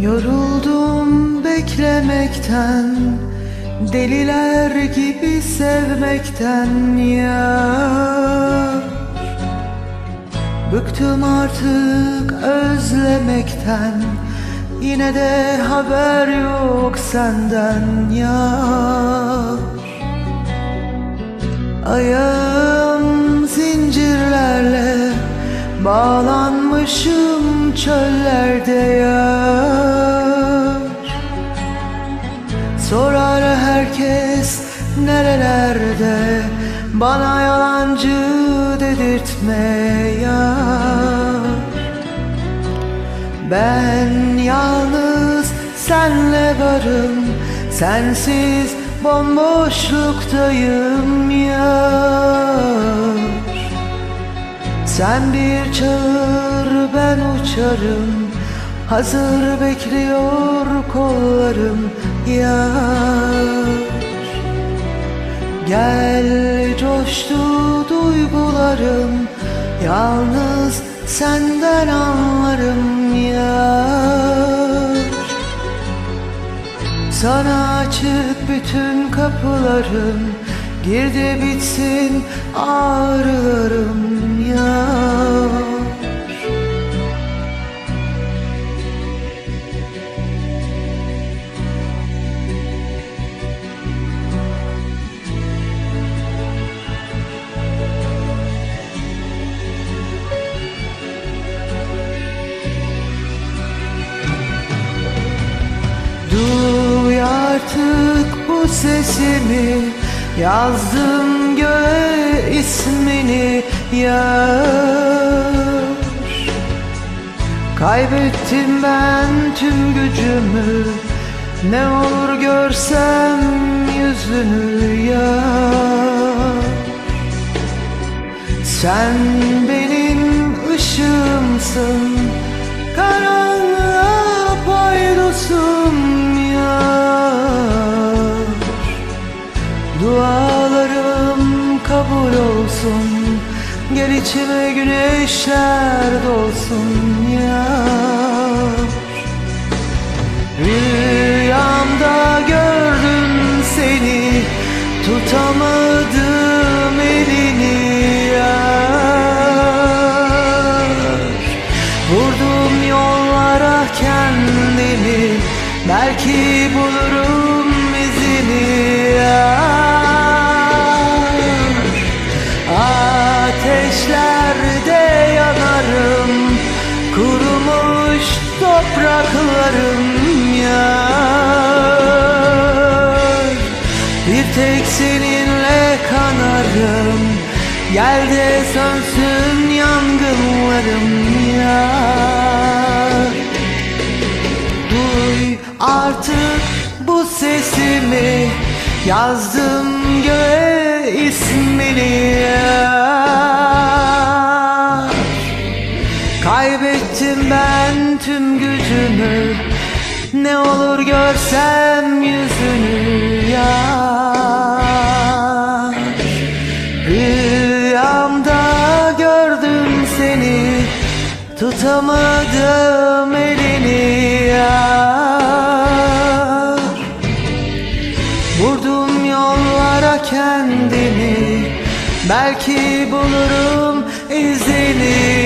Yoruldum beklemekten Deliler gibi sevmekten ya Bıktım artık özlemekten Yine de haber yok senden ya Ayağım zincirlerle Bağlanmışım çöllerde yar. Sorar herkes nerelerde Bana yalancı dedirtme yar. Ben yalnız senle varım Sensiz bomboşluktayım yar Sen bir çağır ben uçarım. Hazır bekliyor kollarım yar. Gel coştu duygularım Yalnız senden anlarım yar. Sana açık bütün kapılarım Girdi bitsin ağrılarım artık bu sesimi Yazdım göğe ismini yar. Kaybettim ben tüm gücümü Ne olur görsem yüzünü yar. Sen benim ışığımsın Karanlığa paydosum Dualarım kabul olsun Gel içime güneşler dolsun yar. Rüyamda gördüm seni Tutamadım elini yar. Vurdum yollara kendimi Belki bulurum izini yar topraklarım yar. Bir tek seninle kanarım. Gel de sönsün yangınlarım yar. Duy artık bu sesimi. Yazdım göğe ismini yar tüm gücümü Ne olur görsem yüzünü yar. Rüyamda gördüm seni Tutamadım elini yar. Vurdum yollara kendimi Belki bulurum izini